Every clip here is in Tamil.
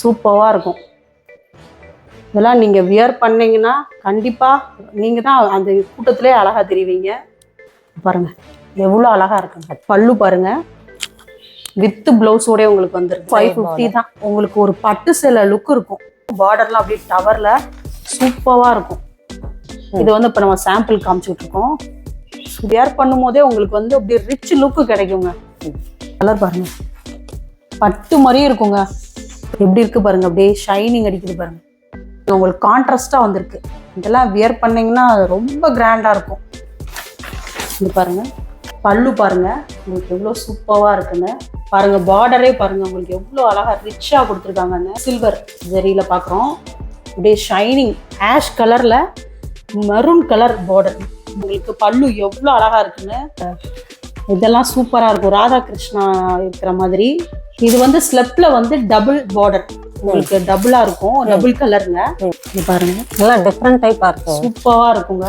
சூப்பராக இருக்கும். இதெல்லாம் நீங்கள் வியர் பண்ணீங்கன்னா கண்டிப்பாக நீங்கள் தான் அந்த கூட்டத்திலே அழகாக தெரிவிங்க. பாருங்க எவ்வளோ அழகாக இருக்குங்க. பல்லு பாருங்க. வித் பிளவுஸோடய உங்களுக்கு வந்துருக்கு. ஃபைவ் ஃபிஃப்டி தான். உங்களுக்கு ஒரு பட்டு சேலை லுக் இருக்கும். பார்டர்லாம் அப்படியே டவரில் சூப்பராக இருக்கும். இது வந்து இப்போ நம்ம சாம்பிள் காமிச்சிட்டு இருக்கோம் வியர் பண்ணும்போதே உங்களுக்கு வந்து அப்படியே ரிச் லுக்கு கிடைக்குங்க. கலர் பாருங்க. பட்டு மாதிரியே இருக்குங்க. எப்படி இருக்கு பாருங்க அப்படியே ஷைனிங் அடிக்குது பாருங்க. உங்களுக்கு கான்ட்ராஸ்டாக வந்திருக்கு. இதெல்லாம் வியர் பண்ணிங்கன்னா அது ரொம்ப கிராண்டாக இருக்கும். இது பாருங்க பல்லு பாருங்கள் உங்களுக்கு எவ்வளோ சூப்பராக இருக்குன்னு பாருங்கள் பார்டரே பாருங்கள் உங்களுக்கு எவ்வளோ அழகாக ரிச்சாக கொடுத்துருக்காங்கன்னு சில்வர் ஜெரியில் பார்க்குறோம் அப்படியே ஷைனிங் ஆஷ் கலரில் மெரூன் கலர் பார்டர் உங்களுக்கு பல்லு எவ்வளோ அழகாக இருக்குன்னு இதெல்லாம் சூப்பராக இருக்கும். ராதாகிருஷ்ணா இருக்கிற மாதிரி. இது வந்து ஸ்லெப்ல வந்து டபுள் பார்டர் உங்களுக்கு டபுளா இருக்கும். டபுள் கலருங்க இது பாருங்க. நல்லா டிஃப்ரெண்ட் டைப்பா இருக்கு சூப்பரா இருக்குங்க.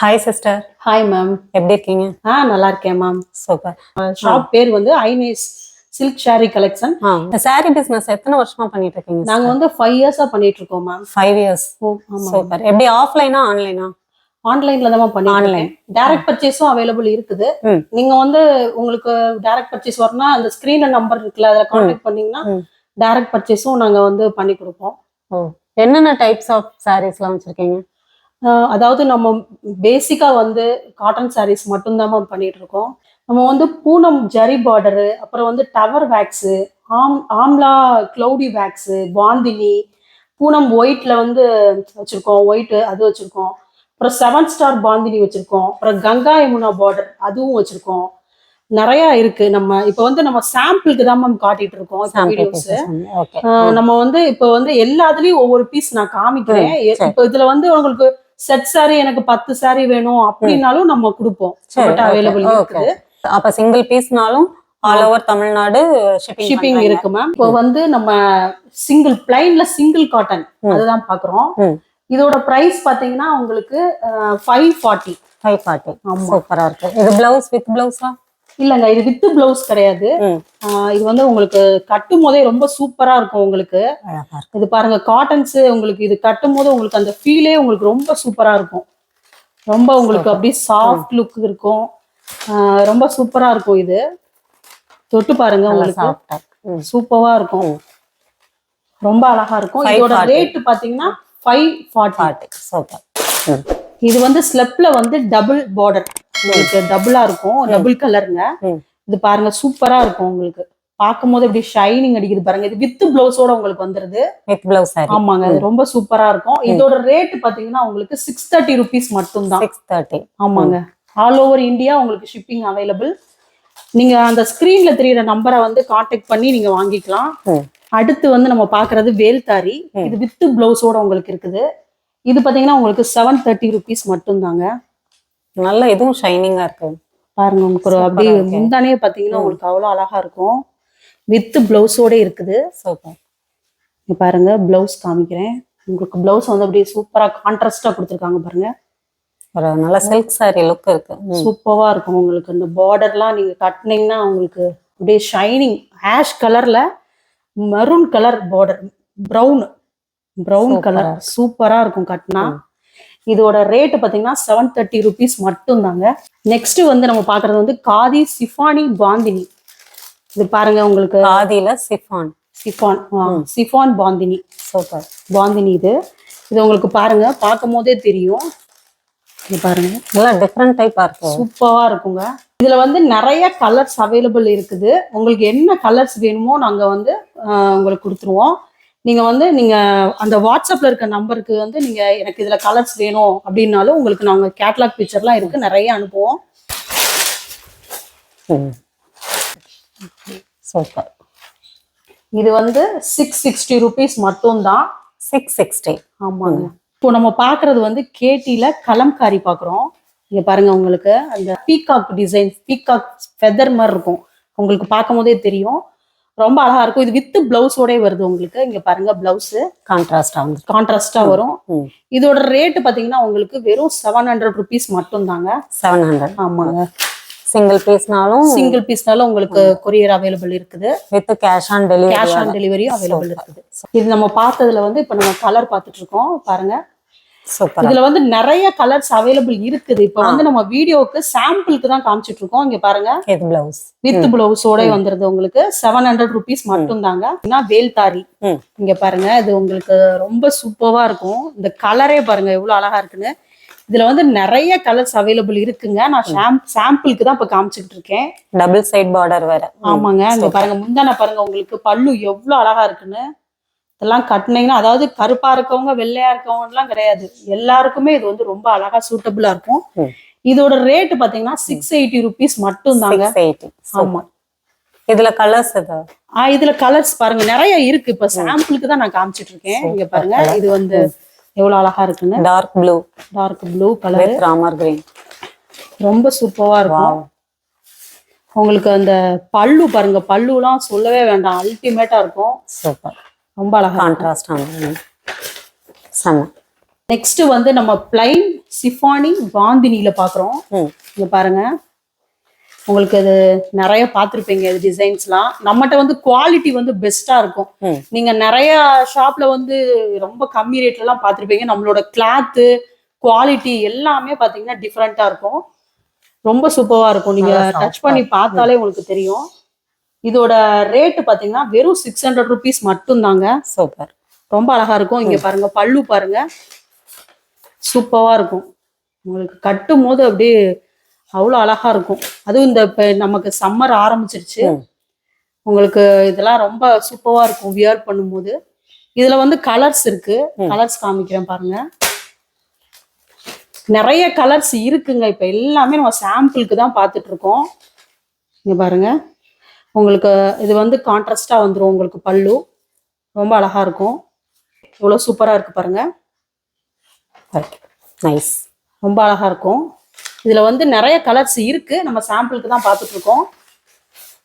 ஹாய் சிஸ்டர் ஹாய் மேம் எப்படி இருக்கீங்க? ஆ நல்லா இருக்கேன் மேம் சூப்பர் ஷாப் பேர் வந்து ஐநேஸ் சில்க் ஷாரி கலெக்ஷன் இந்த சாரி பிசினஸ் எத்தனை வருஷமா பண்ணிட்டு இருக்கீங்க நாங்க வந்து ஃபைவ் இயர்ஸா பண்ணிட்டு இருக்கோம் மேம் ஃபைவ் இயர்ஸ் சூப்பர் எப்படி ஆஃப்லைனா ஆன்லைனா ஆன்லைன்ல தான் பண்ணி Online. டைரக்ட் பர்ச்சேஸும் அவைலபிள் இருக்குது. நீங்க வந்து உங்களுக்கு டைரக்ட் பர்ச்சேஸ் வரணும்னா அந்த ஸ்கிரீன்ல நம்பர் இருக்குல்ல அதுல கான்டாக்ட் பண்ணீங்கன்னா. டைரக்ட் பர்ச்சேஸும் நாங்க வந்து பண்ணி கொடுப்போம். என்னென்ன டைப்ஸ் ஆஃப் சாரீஸ்லாம் வச்சிருக்கீங்க? அதாவது நம்ம பேசிக்கா வந்து காட்டன் சாரீஸ் மட்டும்தான் பண்ணிட்டு இருக்கோம் நம்ம வந்து பூனம் ஜரி பார்டரு அப்புறம் வந்து டவர் வேக்ஸு ஆம் ஆம்லா க்ளௌடி வேக்ஸு பாந்தினி பூனம் ஒயிட்ல வந்து வச்சிருக்கோம் ஒயிட் அது வச்சிருக்கோம். அப்புறம் செவன் ஸ்டார் பாந்தினி வச்சிருக்கோம். அப்புறம் கங்கா யமுனா பார்டர் அதுவும் வச்சிருக்கோம். நிறைய இருக்கு நம்ம இப்போ வந்து நம்ம சாம்பிளுக்கு தான் மேம் காட்டிட்டு இருக்கோம் வீடியோஸ் நம்ம வந்து இப்போ வந்து எல்லாத்துலயும் ஒவ்வொரு பீஸ் நான் காமிக்கிறேன். இப்போ இதுல வந்து உங்களுக்கு செட் சாரி எனக்கு பத்து சாரி வேணும் அப்படின்னாலும் நம்ம கொடுப்போம். அவைலபிள் இருக்குது. அப்ப single பீஸ்னாலும் all over Tamil Nadu shipping shipping இருக்கு மேம் இப்போ வந்து நம்ம சிங்கிள் பிளைன்ல சிங்கிள் காட்டன். அதுதான் பாக்குறோம். இதோட பிரைஸ் பாத்தீங்கன்னா உங்களுக்கு ஃபைவ் ஃபார்ட்டி ஃபைவ் ஃபார்ட்டி. சூப்பரா இருக்கு. இது பிளவுஸ் வித் பிளவுஸா இல்லைங்க இது வித் பிளவுஸ் கிடையாது. இது வந்து உங்களுக்கு கட்டும் போதே ரொம்ப சூப்பரா இருக்கும் உங்களுக்கு. இது பாருங்க காட்டன்ஸ் உங்களுக்கு இது கட்டும் போது உங்களுக்கு அந்த ஃபீலே உங்களுக்கு ரொம்ப சூப்பரா இருக்கும். ரொம்ப உங்களுக்கு அப்படியே சாஃப்ட் லுக் இருக்கும். ரொம்ப சூப்பரா இருக்கும் இது. தொட்டு பாருங்க உங்களுக்கு. சாஃப்டா ம். சூப்பரா இருக்கும். ரொம்ப அழகா இருக்கும். 540. இதோட ரேட் பாத்தீங்கன்னா ஃபைவ் ஃபார்ட்டி சூப்பர் இது வந்து ஸ்லெப்ல வந்து டபுள் பார்டர் உங்களுக்கு டபுளா இருக்கும். டபுள் கலருங்க. இது பாருங்க சூப்பரா இருக்கும் உங்களுக்கு. பார்க்கும்போது இப்படி ஷைனிங் அடிக்குது பாருங்க. இது வித் பிளவுஸோட உங்களுக்கு வந்துருது. வித் பிளவுஸ் ஆமாங்க அது ரொம்ப சூப்பரா இருக்கும். இதோட ரேட் பாத்தீங்கன்னா உங்களுக்கு சிக்ஸ் தேர்ட்டி ருபீஸ் மட்டும்தான். சிக்ஸ் தேர்ட்டி ஆமாங்க. ஆல் ஓவர் இந்தியா உங்களுக்கு ஷிப்பிங் அவைலபிள் நீங்க அந்த ஸ்கிரீன்ல தெரியுற நம்பரை வந்து காண்டாக்ட் பண்ணி நீங்க வாங்கிக்கலாம். அடுத்து வந்து நம்ம பாக்குறது வேல்தாரி. இது வித் பிளவுஸோட உங்களுக்கு இருக்குது. இது பாத்தீங்கன்னா உங்களுக்கு செவன் தேர்ட்டி ருபீஸ் மட்டும்தாங்க. நல்ல இதுவும் ஷைனிங்கா இருக்கு. பாருங்க உங்களுக்கு ஒரு அப்படியே. முந்தானே பாத்தீங்கன்னா உங்களுக்கு அவ்வளவு அழகா இருக்கும். வித் பிளவுஸோட இருக்குது. சூப்பர் பாருங்க பிளவுஸ் காமிக்கிறேன். உங்களுக்கு பிளவுஸ் வந்து அப்படியே சூப்பரா கான்ட்ராஸ்டா கொடுத்துருக்காங்க பாருங்க. ஒரு நல்ல சில்க் சாரி லுக் இருக்கு. ம். சூப்பரா இருக்கும் உங்களுக்கு. இந்த பார்டர்லாம் நீங்க கட்டினீங்கன்னா உங்களுக்கு அப்படியே ஷைனிங் ஆஷ் கலர்ல maroon colour border brown brown colour. சூப்பரா இருக்கும் கட்டினா. இதோட ரேட் பாத்தீங்கன்னா செவன் தேர்ட்டி ருபீஸ் மட்டும் தாங்க நெக்ஸ்ட் வந்து நம்ம பாக்குறது வந்து காதி சிஃபானி பாந்தினி. இது பாருங்க உங்களுக்கு. காதியில chiffon. Chiffon. Chiffon bandhani. Super. Bandhani இது. இது உங்களுக்கு பாருங்க பார்க்கும் போதே தெரியும். இது பாருங்க. நல்லா டிஃப்ரெண்ட் டைப்பா இருக்கு சூப்பரா இருக்குங்க. இதுல வந்து நிறைய கலர்ஸ் அவைலபிள் இருக்குது. உங்களுக்கு என்ன கலர்ஸ் வேணுமோ நாங்க வந்து உங்களுக்கு கொடுத்துருவோம். நீங்க வந்து நீங்க அந்த வாட்ஸ்அப்ல இருக்க நம்பருக்கு வந்து நீங்க எனக்கு இதுல கலர்ஸ் வேணும் அப்படின்னாலும் உங்களுக்கு நாங்க கேட்லாக் பிக்சர்லாம் இருக்கு. நிறைய அனுப்புவோம். சூப்பர். இது வந்து சிக்ஸ் சிக்ஸ்டி ருபீஸ் மட்டும்தான். சிக்ஸ் சிக்ஸ்டி ஆமாங்க. இப்போ நம்ம பாக்குறது வந்து கேட்டில கலம்காரி பாக்குறோம் இங்க பாருங்க உங்களுக்கு அந்த பீகாக் டிசைன் பீகாக் ஃபெதர் மாதிரி இருக்கும். உங்களுக்கு பார்க்கும் போதே தெரியும். ரொம்ப அழகா இருக்கும். இது வித் பிளவுஸோட வருது உங்களுக்கு. இங்க பாருங்க பிளவுஸ் கான்ட்ராஸ்டா வந்து கான்ட்ராஸ்டா வரும். இதோட ரேட் பாத்தீங்கன்னா உங்களுக்கு வெறும் செவன் ஹண்ட்ரட் ருபீஸ் மட்டும் தாங்க செவன் ஹண்ட்ரட் ஆமாங்க. சிங்கிள் பீஸ்னாலும் சிங்கிள் பீஸ்னால உங்களுக்கு கொரியர் அவைலபிள் இருக்குது. With cash on delivery cash on டெலிவரியும் அவைலபிள் இருக்குது. இது நம்ம பார்த்ததுல வந்து இப்போ நம்ம கலர் பார்த்துட்டு இருக்கோம் பாருங்க. சூப்பர் இதுல வந்து நிறைய கலர்ஸ் அவைலபிள் இருக்குது. இப்போ வந்து நம்ம வீடியோக்கு சாம்பிளுக்கு தான் காமிச்சிட்டு இருக்கோம் இங்க பாருங்க. இது பிளவுஸ் வித் பிளவுஸோட வந்துருது உங்களுக்கு. செவன் ஹண்ட்ரட் ருபீஸ் மட்டும் தாங்க வேல்தாரி ம். இங்க பாருங்க. இது உங்களுக்கு ரொம்ப சூப்பரா இருக்கும். இந்த கலரே பாருங்க எவ்வளவு அழகா இருக்குன்னு. இதுல வந்து நிறைய கலர்ஸ் அவைலபிள் இருக்குங்க. நான் சாம்பிளுக்கு தான் இப்ப காமிச்சிட்டு இருக்கேன். டபுள் சைட் பார்டர் வேற. ஆமாங்க. இங்க பாருங்க முந்தான பாருங்க உங்களுக்கு பல்லு எவ்வளவு அழகா இருக்குன்னு. இதெல்லாம் கட்டினீங்கன்னா அதாவது கருப்பா இருக்கவங்க வெள்ளையா இருக்கவங்க எல்லாம் கிடையாது. எல்லாருக்குமே இது வந்து ரொம்ப அழகா சூட்டபிளா இருக்கும். இதோட ரேட் பாத்தீங்கன்னா சிக்ஸ் எயிட்டி ருபீஸ் மட்டும் தாங்க ஆமா. இதுல கலர்ஸ் இது ஆ இதுல கலர்ஸ் பாருங்க நிறைய இருக்கு. இப்ப சாம்பிளுக்கு தான் நான் காமிச்சிட்டு இருக்கேன். இங்க பாருங்க இது வந்து எவ்வளவு அழகா இருக்குன்னு? Dark blue dark blue colour Ramar green ரொம்ப சூப்பரா இருக்கும். உங்களுக்கு அந்த பல்லு பாருங்க பல்லுலாம் சொல்லவே வேண்டாம். அல்டிமேட்டா இருக்கும். சூப்பர் ரொம்ப அழகா. கான்ட்ராஸ்ட் செம்ம. நெக்ஸ்ட் வந்து நம்ம பிளைன் சிஃபானி பாந்தினியில பாக்குறோம். இங்க பாருங்க. உங்களுக்கு அது நிறைய பார்த்துருப்பீங்க இது டிசைன்ஸ்லாம் நம்மகிட்ட வந்து குவாலிட்டி வந்து பெஸ்டா இருக்கும். ம். நீங்க நிறைய ஷாப்ல வந்து ரொம்ப கம்மி ரேட்ல எல்லாம் பார்த்துருப்பீங்க. நம்மளோட கிளாத்து குவாலிட்டி எல்லாமே பாத்தீங்கன்னா டிஃப்ரெண்டா இருக்கும். ரொம்ப சூப்பரா இருக்கும். நீங்க நல்லா soft டச் பண்ணி பார்த்தாலே உங்களுக்கு தெரியும். இதோட ரேட் பாத்தீங்கன்னா வெறும் சிக்ஸ் ஹண்ட்ரட் ருபீஸ் மட்டும் தாங்க சூப்பர். ரொம்ப அழகா இருக்கும். இங்க பாருங்க பல்லு பாருங்க. சூப்பரா இருக்கும். உங்களுக்கு கட்டும் போது அப்படியே அவ்வளோ அழகா இருக்கும். அதுவும் இந்த இப்ப நமக்கு சம்மர் ஆரம்பிச்சிருச்சு. உங்களுக்கு இதெல்லாம் ரொம்ப சூப்பரா இருக்கும் வியர் பண்ணும்போது. இதுல வந்து கலர்ஸ் இருக்கு. கலர்ஸ் காமிக்கிறேன் பாருங்க. நிறைய கலர்ஸ் இருக்குங்க. இப்ப எல்லாமே நம்ம சாம்பிளுக்கு தான் பார்த்துட்டு இருக்கோம். இங்க பாருங்க. உங்களுக்கு இது வந்து கான்ட்ராஸ்டா வந்துரும் உங்களுக்கு பல்லு. ரொம்ப அழகா இருக்கும். இவ்வளவு சூப்பரா இருக்கு பாருங்க. நைஸ் ரொம்ப அழகா இருக்கும். இதுல வந்து நிறைய கலர்ஸ் இருக்கு. நம்ம சாம்பிளுக்கு தான் பார்த்துட்டு இருக்கோம்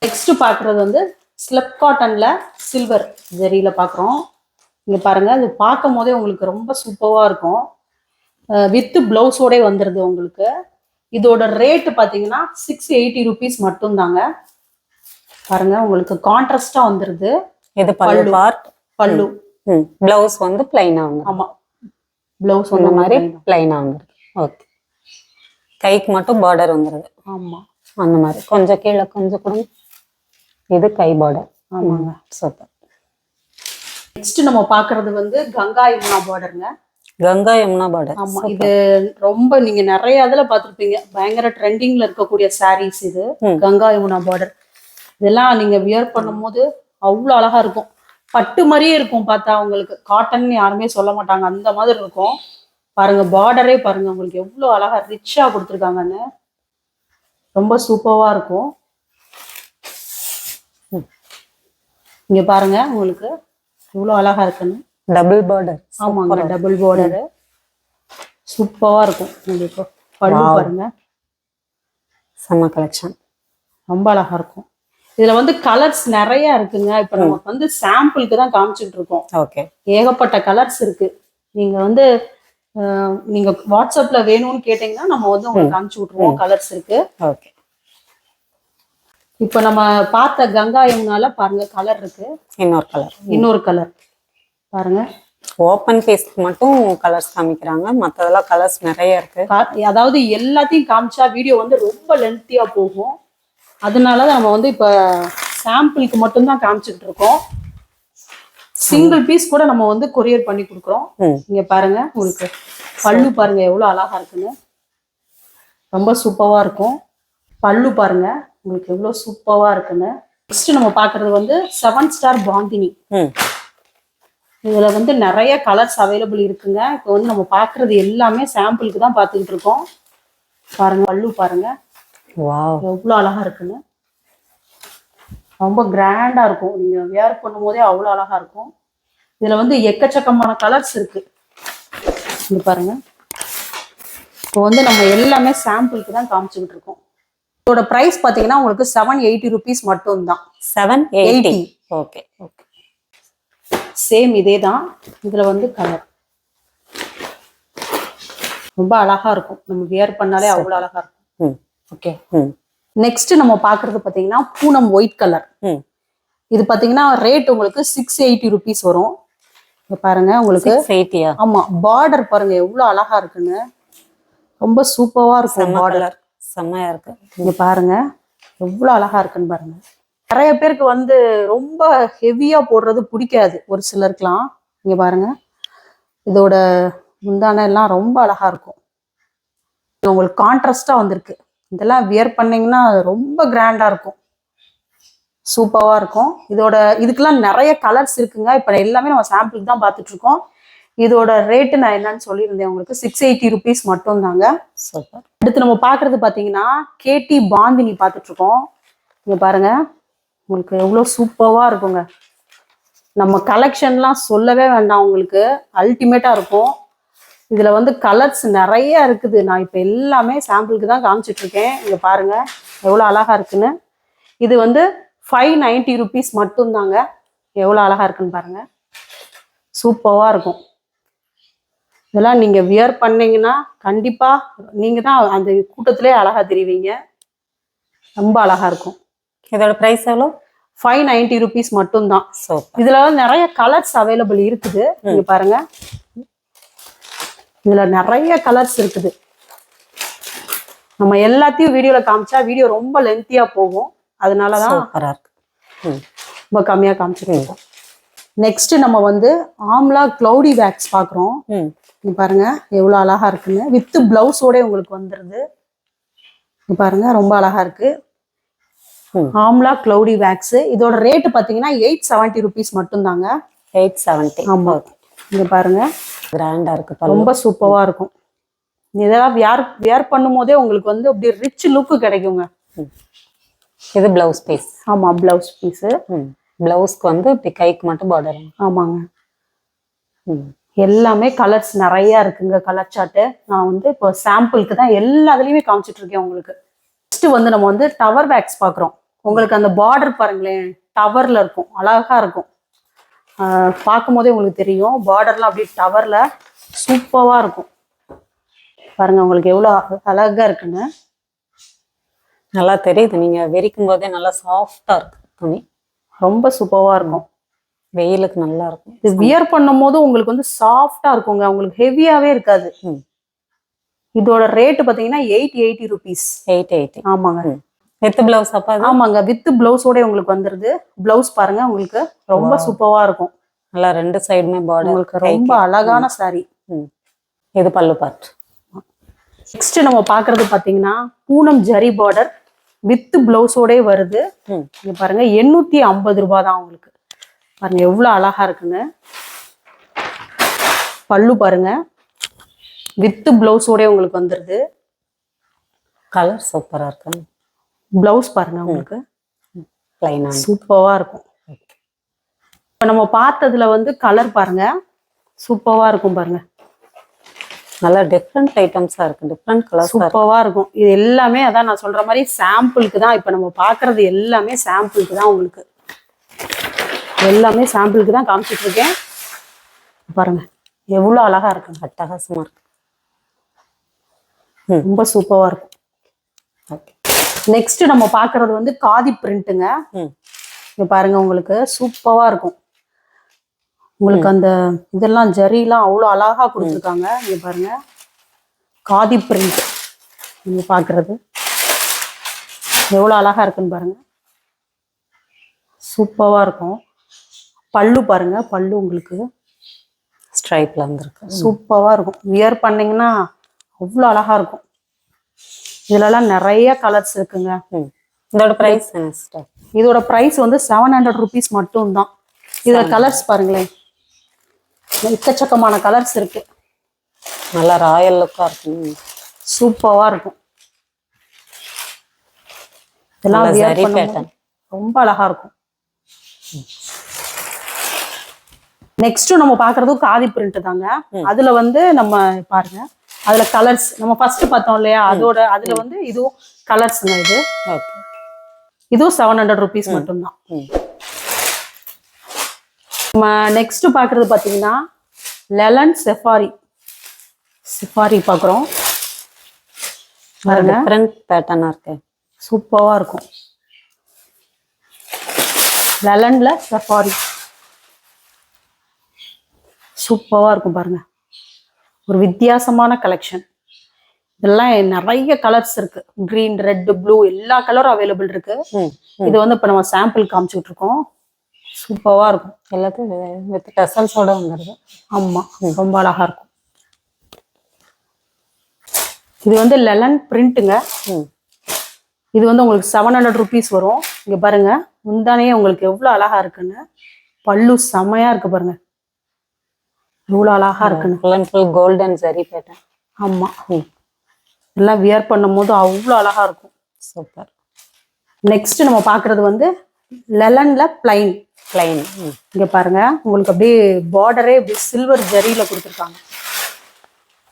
நெக்ஸ்ட் பார்க்குறது வந்து ஸ்லப் காட்டன்ல சில்வர் ஜெரியில பார்க்குறோம். இங்க பாருங்க இது பார்க்கும் போதே உங்களுக்கு ரொம்ப சூப்பரா இருக்கும். வித் பிளவுஸோட வந்துடுது உங்களுக்கு. இதோட ரேட் பார்த்தீங்கன்னா சிக்ஸ் எயிட்டி ருபீஸ் மட்டும்தாங்க. பாருங்க உங்களுக்கு கான்ட்ராஸ்டா வந்துடுது இது பல்லு. பார்ட் பல்லு. பிளவுஸ் வந்து பிளைனா ஆமா. பிளவுஸ் வந்து மாதிரி பிளைனா வந்துருக்கு ஓகே கைக்கு மட்டும் பார்டர் வந்துருது. ஆமா. அந்த மாதிரி. கொஞ்சம் கீழே கொஞ்சம் கொடுங்க இது கை பார்டர் ஆமாங்க. சூப்பர். நெக்ஸ்ட் நம்ம பார்க்கிறது வந்து கங்கா யமுனா பார்டருங்க கங்கா யமுனா பார்டர் ஆமா. இது ரொம்ப நீங்க நிறைய இதுல பார்த்திருப்பீங்க. பயங்கர ட்ரெண்டிங்ல இருக்கக்கூடிய சாரீஸ் இது. கங்கா யமுனா பார்டர் இதெல்லாம் நீங்க வியர் பண்ணும்போது அவ்வளோ அழகா இருக்கும். பட்டு மாதிரியே இருக்கும் பார்த்தா உங்களுக்கு. காட்டன் யாருமே சொல்ல மாட்டாங்க. அந்த மாதிரி இருக்கும். பாருங்க பார்டரே பாருங்க உங்களுக்கு எவ்வளோ அழகா ரிச்சா கொடுத்துருக்காங்கன்னு. ரொம்ப சூப்பரா இருக்கும். இங்க பாருங்க உங்களுக்கு இவ்வளோ அழகா இருக்குன்னு. டபுள் பார்டர் ஆமாங்க டபுள் பார்டரு சூப்பரா இருக்கும். உங்களுக்கு. பாருங்க. செம்ம கலெக்ஷன் ரொம்ப அழகா இருக்கும். இதுல வந்து கலர்ஸ் நிறைய இருக்குங்க. இப்ப நமக்கு வந்து சாம்பிளுக்கு தான் காமிச்சிட்டு இருக்கோம். ஓகே ஏகப்பட்ட கலர்ஸ் இருக்கு. நீங்க வந்து நீங்க வாட்ஸ்அப்ல வேணும்னு கேட்டீங்கன்னா நம்ம வந்து உங்களுக்கு காமிச்சு விட்டுருவோம். கலர்ஸ் இருக்கு. ஓகே. இப்ப நம்ம பார்த்த கங்கா யமுனால பாருங்க கலர் இருக்கு. இன்னொரு கலர் இன்னொரு கலர் பாருங்க. ஓப்பன் பீஸ்க்கு மட்டும் கலர்ஸ் காமிக்கிறாங்க. மற்றதெல்லாம் கலர்ஸ் நிறைய இருக்கு. அதாவது எல்லாத்தையும் காமிச்சா வீடியோ வந்து ரொம்ப லென்த்தியா போகும். அதனால தான் நம்ம வந்து இப்ப சாம்பிளுக்கு மட்டும்தான் காமிச்சிட்டு இருக்கோம். சிங்கிள் பீஸ் கூட நம்ம வந்து கொரியர் பண்ணி கொடுக்குறோம். ம். இங்க பாருங்க உங்களுக்கு பல்லு பாருங்க எவ்வளவு அழகா இருக்குன்னு. ரொம்ப சூப்பரா இருக்கும். பல்லு பாருங்க உங்களுக்கு எவ்வளவு சூப்பரா இருக்குன்னு. நெக்ஸ்ட் நம்ம பாக்குறது வந்து செவன் ஸ்டார் பாந்தினி இதுல வந்து நிறைய கலர்ஸ் அவைலபிள் இருக்குங்க. இப்போ வந்து நம்ம பாக்குறது எல்லாமே சாம்பிளுக்கு தான் பார்த்துக்கிட்டு இருக்கோம். பாருங்க பல்லு பாருங்க. வாவ் எவ்வளோ அழகா இருக்குன்னு. ரொம்ப கிராண்டா இருக்கும். நீங்க வேர் பண்ணும்போதே அவ்வளோ அழகா இருக்கும். இதுல வந்து எக்கச்சக்கமான கலர்ஸ் இருக்கு. இங்க பாருங்க. இப்போ வந்து நம்ம எல்லாமே சாம்பிளுக்கு தான் காமிச்சுக்கிட்டு இருக்கோம். இதோட ப்ரைஸ் பார்த்தீங்கன்னா உங்களுக்கு செவன் எயிட்டி ருபீஸ் மட்டும்தான். Seven eighty 80. Okay okay same இதே தான் இதுல வந்து கலர் ரொம்ப அழகா இருக்கும். நம்ம வியர் பண்ணாலே அவ்வளோ அழகா இருக்கும். ஓகே ம். நெக்ஸ்ட் நம்ம பார்க்கறது பார்த்தீங்கன்னா பூனம் ஒயிட் கலர் இது பார்த்தீங்கன்னா ரேட் உங்களுக்கு சிக்ஸ் எயிட்டி ருபீஸ் வரும். இங்க பாருங்க உங்களுக்கு ஆமா பார்டர் பாருங்க எவ்வளவு அழகா இருக்குன்னு. ரொம்ப சூப்பரா இருக்கும் பார்டர் செம்மையா இருக்கு. இங்க பாருங்க எவ்வளவு அழகா இருக்குன்னு பாருங்க. நிறைய பேருக்கு வந்து ரொம்ப ஹெவியா போடுறது பிடிக்காது. ஒரு சிலருக்குலாம் இங்க பாருங்க. இதோட முந்தான எல்லாம் ரொம்ப அழகா இருக்கும். உங்களுக்கு கான்ட்ராஸ்டா வந்திருக்கு. இதெல்லாம் வியர் பண்ணீங்கன்னா ரொம்ப கிராண்டா இருக்கும். சூப்பராக இருக்கும். இதோட இதுக்கெல்லாம் நிறைய கலர்ஸ் இருக்குங்க. இப்போ எல்லாமே நம்ம சாம்பிளுக்கு தான் பார்த்துட்டு இருக்கோம். இதோட ரேட்டு நான் என்னன்னு சொல்லியிருந்தேன் உங்களுக்கு. சிக்ஸ் எயிட்டி ருபீஸ் மட்டும் தாங்க சூப்பர். அடுத்து நம்ம பார்க்கறது பார்த்தீங்கன்னா கேடி பாந்தினி பார்த்துட்டு இருக்கோம். இங்க பாருங்க. உங்களுக்கு எவ்வளோ சூப்பராக இருக்குங்க. நம்ம கலெக்ஷன்லாம் சொல்லவே வேண்டாம் உங்களுக்கு. அல்டிமேட்டாக இருக்கும். இதில் வந்து கலர்ஸ் நிறைய இருக்குது. நான் இப்போ எல்லாமே சாம்பிளுக்கு தான் காமிச்சிட்டு இருக்கேன் இங்கே பாருங்க எவ்வளோ அழகா இருக்குன்னு. இது வந்து ஃபைவ் நைன்ட்டி ருபீஸ் மட்டும்தாங்க. எவ்வளோ அழகா இருக்குன்னு பாருங்க. சூப்பராக இருக்கும். இதெல்லாம் நீங்க வியர் பண்ணீங்கன்னா கண்டிப்பா நீங்க தான் அந்த கூட்டத்திலே அழகா தெரிவிங்க. ரொம்ப அழகா இருக்கும். இதோட பிரைஸ் எவ்வளோ ஃபைவ் நைன்டி ருபீஸ் மட்டும்தான். இதுல நிறைய கலர்ஸ் அவைலபிள் இருக்குது. நீங்க பாருங்க. இதுல நிறைய கலர்ஸ் இருக்குது. நம்ம எல்லாத்தையும் வீடியோல காமிச்சா வீடியோ ரொம்ப லென்த்தியா போகும். அதனாலதான் சூப்பரா இருக்கு. ம். ரொம்ப கம்மியா காமிச்சிருக்கோம். நெக்ஸ்ட் நம்ம வந்து ஆம்லா க்ளௌடி வேக்ஸ் பாக்குறோம். ம். இங்க பாருங்க எவ்வளவு அழகா இருக்குன்னு. வித் பிளவுஸோட உங்களுக்கு வந்துருது. இங்க பாருங்க ரொம்ப அழகா இருக்கு. ஆம்லா க்ளௌடி வேக்ஸ் இதோட ரேட் பாத்தீங்கன்னா எயிட் செவன்ட்டி ருபீஸ் மட்டும்தாங்க. எயிட் செவன்ட்டி ஆமா. இங்க பாருங்க. கிராண்டா இருக்கு பல்லு. ரொம்ப சூப்பரா இருக்கும். இதெல்லாம் வியர் வியர் பண்ணும் போதே உங்களுக்கு வந்து அப்படியே ரிச் லுக்கு கிடைக்குங்க. இது பிளவுஸ் பீஸ் ஆமா பிளவுஸ் பீஸ் பிளவுஸ்க்கு வந்து இப்படி கைக்கு மட்டும் பார்டர் ஆமாங்க. எல்லாமே கலர்ஸ் நிறைய இருக்குங்க கலர் சார்ட்டு நான் வந்து இப்போ சாம்பிளுக்கு தான் எல்லா இதுலயுமே காமிச்சிட்டு இருக்கேன் உங்களுக்கு. நெக்ஸ்ட் வந்து நம்ம வந்து டவர் பேக்ஸ் பார்க்குறோம். உங்களுக்கு அந்த பார்டர் பாருங்களேன் டவர்ல இருக்கும் அழகா இருக்கும். பார்க்கும் போதே உங்களுக்கு தெரியும். பார்டர்லாம் அப்படியே டவர்ல சூப்பரா இருக்கும். பாருங்க உங்களுக்கு எவ்வளோ அழகா இருக்குன்னு நல்லா தெரியுது. நீங்க விரிக்கும் போதே நல்லா சாஃப்டா இருக்கு துணி. ரொம்ப சூப்பரா இருக்கும். வெயிலுக்கு நல்லா இருக்கும். இது வியர் பண்ணும் போது உங்களுக்கு வந்து சாஃப்டா இருக்குங்க. உங்களுக்கு ஹெவியாவே இருக்காது. இதோட ரேட் பாத்தீங்கன்னா eight eighty rupees eight eighty ஆமாங்க. வித் பிளவுஸ் அப்பா ஆமாங்க வித் பிளவுஸோட உங்களுக்கு வந்துருது. பிளவுஸ் பாருங்க உங்களுக்கு ரொம்ப. சூப்பரா இருக்கும். நல்லா ரெண்டு சைடுமே பார்டர் உங்களுக்கு ரொம்ப அழகான saree. இது பல்லு பார்ட் நெக்ஸ்ட் நம்ம பாக்குறது பாத்தீங்கன்னா பூனம் ஜரி பார்டர் வித் பிளவுஸோட வருது. இங்க பாருங்க எண்ணூத்தி ஐம்பது ரூபாய் தான் உங்களுக்கு. பாருங்க எவ்வளவு அழகா இருக்குன்னு பல்லு பாருங்க. வித் பிளவுஸோட உங்களுக்கு வந்துருது. கலர் சூப்பரா இருக்கு பிளவுஸ் பாருங்க உங்களுக்கு. பிளைனா சூப்பரா இருக்கும். இப்ப நம்ம பார்த்ததுல வந்து கலர் பாருங்க. சூப்பரா இருக்கும் பாருங்க. நல்லா டிஃப்ரெண்ட் ஐட்டம்ஸா இருக்கு. டிஃப்ரெண்ட் கலர்ஸா இருக்கு. சூப்பரா இருக்கும். இது எல்லாமே அதான் நான் சொல்ற மாதிரி சாம்பிளுக்கு தான் இப்ப நம்ம பாக்குறது எல்லாமே சாம்பிளுக்கு தான் உங்களுக்கு. எல்லாமே சாம்பிளுக்கு தான் காமிச்சிட்டு இருக்கேன். பாருங்க. எவ்வளவு அழகா இருக்குங்க அட்டகாசமா இருக்கு. ரொம்ப சூப்பரா இருக்கும். ஓகே நெக்ஸ்ட் நம்ம பாக்குறது வந்து காதி பிரிண்ட்டுங்க இங்க பாருங்க உங்களுக்கு சூப்பரா இருக்கும். உங்களுக்கு அந்த இதெல்லாம் ஜரிலாம் அவ்வளோ அழகா கொடுத்துருக்காங்க. இங்க பாருங்க. காதி பிரிண்ட் நீங்க பாக்குறது எவ்வளோ அழகா இருக்குன்னு பாருங்க. சூப்பரா இருக்கும். பல்லு பாருங்க. பல்லு உங்களுக்கு ஸ்ட்ரைப்ல வந்திருக்கு. சூப்பரா இருக்கும். வியர் பண்ணீங்கன்னா அவ்வளோ அழகா இருக்கும். இதுலலாம் நிறைய கலர்ஸ் இருக்குங்க. இதோட பிரைஸ் இதோட பிரைஸ் வந்து செவன் ஹண்ட்ரட் ருபீஸ் மட்டும் தான் இதுல கலர்ஸ் பாருங்களேன். எக்கச்சக்கமான கலர்ஸ் இருக்கு. நல்லா ராயல் லுக்கா இருக்கு சூப்பரா இருக்கும். இதெல்லாம். ரொம்ப அழகா இருக்கும். நெக்ஸ்ட் நம்ம பாக்குறதும் காதி பிரிண்ட் தாங்க. அதுல வந்து நம்ம பாருங்க. அதுல கலர்ஸ் நம்ம ஃபர்ஸ்ட் பார்த்தோம் இல்லையா? அதோட அதுல வந்து இதுவும் கலர்ஸ்ங்க இது. இதுவும் செவன் ஹண்ட்ரட் ருபீஸ் மட்டும்தான். நம்ம நெக்ஸ்ட் பார்க்குறது பார்த்தீங்கன்னா லெலன் செஃபாரி செஃபாரி பார்க்குறோம். டிஃப்ரெண்ட் பேட்டர்னா இருக்கு. சூப்பராக இருக்கும். லெலன்ல சஃபாரி சூப்பராக இருக்கும் பாருங்க. ஒரு வித்தியாசமான கலெக்ஷன் இதெல்லாம் நிறைய கலர்ஸ் இருக்கு. கிரீன் ரெட் ப்ளூ எல்லா கலரும் அவைலபிள் இருக்கு. இது வந்து இப்போ நம்ம சாம்பிள் காமிச்சுட்டு இருக்கோம். சூப்பராக இருக்கும். எல்லாத்தையும் வித் டசல்ஸோட வந்துருது. ஆமா. ரொம்ப அழகா இருக்கும். இது வந்து லெலன் பிரிண்ட்டுங்க இது வந்து உங்களுக்கு செவன் ஹண்ட்ரட் ருபீஸ் வரும். இங்க பாருங்க. முந்தானே உங்களுக்கு எவ்வளவு அழகா இருக்குன்னு. பல்லு செமையா இருக்கு பாருங்க. எவ்வளவு அழகா இருக்குன்னு ஃபுல் அண்ட் ஃபுல் கோல்டன் சரி பேட்டர்ன் ஆமா. ம். எல்லாம் வியர் பண்ணும்போது அவ்வளோ அழகா இருக்கும். சூப்பர் நெக்ஸ்ட் நம்ம பார்க்கிறது வந்து லெலன்ல பிளைன் பிளைன் இங்க பாருங்க. உங்களுக்கு அப்படியே பார்டரே அப்படியே சில்வர் ஜரியில கொடுத்துருக்காங்க.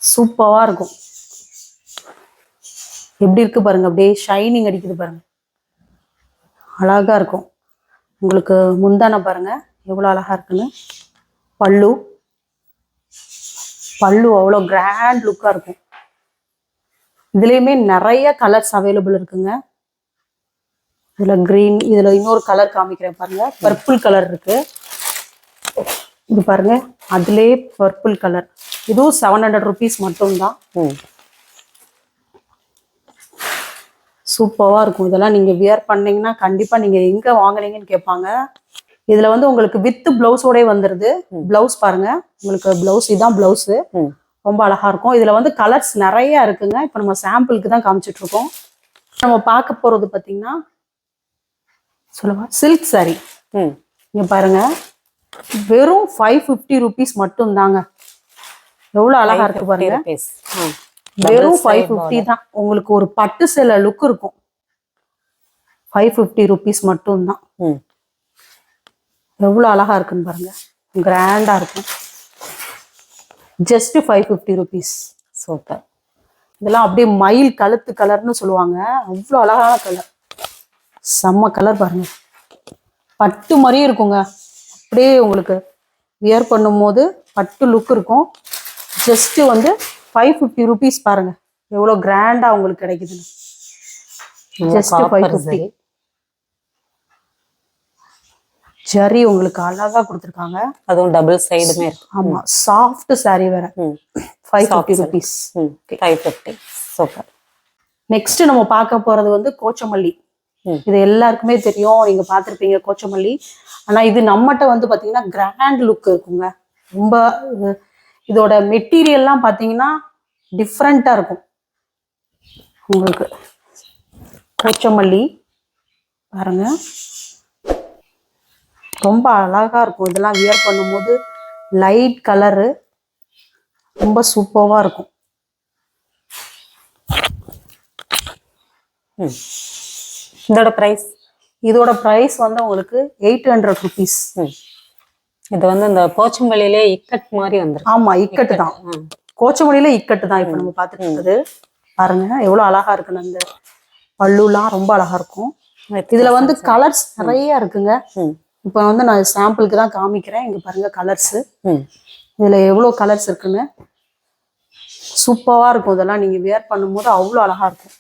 சூப்பரா இருக்கும். எப்படி இருக்கு பாருங்க. அப்படியே ஷைனிங் அடிக்குது பாருங்க. அழகா இருக்கும். உங்களுக்கு முந்தான பாருங்க. எவ்வளோ அழகா இருக்குன்னு. பல்லு. பல்லு அவ்வளோ கிராண்ட் லுக்கா இருக்கும். இதுலேயுமே நிறைய கலர்ஸ் அவைலபிள் இருக்குங்க. இதுல கிரீன் இதுல இன்னொரு கலர் காமிக்கிறேன் பாருங்க. பர்பிள் கலர் இருக்கு. இது பாருங்க அதுலயே பர்பிள் கலர் இதுவும் செவன் ஹண்ட்ரட் ருபீஸ் மட்டும்தான். ம். சூப்பரா இருக்கும். இதெல்லாம் நீங்க வியர் பண்ணீங்கன்னா கண்டிப்பா நீங்க எங்க வாங்குனீங்கன்னு கேட்பாங்க. இதுல வந்து உங்களுக்கு வித் பிளவுஸோட வந்துருது. பிளவுஸ் பாருங்க. உங்களுக்கு பிளவுஸ் இதான் பிளவுஸ். ரொம்ப அழகா இருக்கும். இதுல வந்து கலர்ஸ் நிறைய இருக்குங்க. இப்போ நம்ம சாம்பிளுக்கு தான் காமிச்சிட்டு இருக்கோம் நம்ம பார்க்க போறது பாத்தீங்கன்னா சொல்லவா? சில்க் ம். இங்க பாருங்க. வெறும் ஃபைவ் ஃபிஃப்டி ருபீஸ் மட்டும் தாங்க எவ்வளவு அழகா இருக்கு பாருங்க. வெறும் ஃபைவ் ஃபிஃப்டி தான். உங்களுக்கு ஒரு பட்டு சேலை லுக் இருக்கும். ஃபைவ் ஃபிஃப்டி ருபீஸ் மட்டும் தான் ம் எவ்வளவு அழகா இருக்குன்னு பாருங்க. கிராண்டா இருக்கும். Just five fifty rupees super இதெல்லாம் அப்படியே மயில் கழுத்து கலர்னு சொல்லுவாங்க. அவ்வளோ அழகான கலர் செம்ம கலர் பாருங்க. பட்டு மாதிரியே இருக்குங்க. அப்படியே உங்களுக்கு வியர் பண்ணும்போது பட்டு லுக் இருக்கும். ஜஸ்ட் வந்து ஃபைவ் ஃபிஃப்டி ருபீஸ் பாருங்க. எவ்வளோ கிராண்டா உங்களுக்கு கிடைக்குதுன்னு. ஜஸ்ட் ஃபைவ் ஃபிஃப்டி சரி ஜரி உங்களுக்கு அழகா கொடுத்துருக்காங்க. அதுவும் டபுள் சைடுமே இருக்கு. ஆமா சாஃப்ட் saree வேற. Five fifty rupees five fifty super next நம்ம பார்க்க போறது வந்து கோச்சமல்லி. இது எல்லாருக்குமே தெரியும். நீங்க பார்த்திருப்பீங்க கோச்சமல்லி. ஆனா இது நம்மகிட்ட வந்து பாத்தீங்கன்னா கிராண்ட் லுக் இருக்குங்க. ரொம்ப இது- இதோட மெட்டீரியல்லாம் பாத்தீங்கன்னா டிஃப்ரெண்டா இருக்கும். உங்களுக்கு கோச்சமல்லி பாருங்க. ரொம்ப அழகா இருக்கும். இதெல்லாம் வியர் பண்ணும்போது லைட் கலரு ரொம்ப சூப்பர்வா இருக்கும். இதோட ப்ரைஸ் இதோட பிரைஸ் வந்து உங்களுக்கு எயிட் ஹண்ட்ரட் ருபீஸ் இது வந்து இந்த போச்சம்பள்ளியிலே இக்கட் மாதிரி வந்துருக்கு. ஆமா இக்கட்டு தான். கோச்சமொழியில இக்கட்டு தான் இப்ப நம்ம பார்த்துட்டு இருக்குது பாருங்க எவ்வளவு அழகா இருக்குன்னு அந்த பல்லுலாம் ரொம்ப அழகா இருக்கும். இதுல வந்து கலர்ஸ் நிறைய இருக்குங்க. இப்ப வந்து நான் சாம்பிளுக்கு தான் காமிக்கிறேன். இங்க பாருங்க கலர்ஸ் இதுல எவ்வளவு கலர்ஸ் இருக்குன்னு. சூப்பரா இருக்கும். இதெல்லாம் நீங்க வியர் பண்ணும்போது அவ்வளோ அழகா இருக்கும்.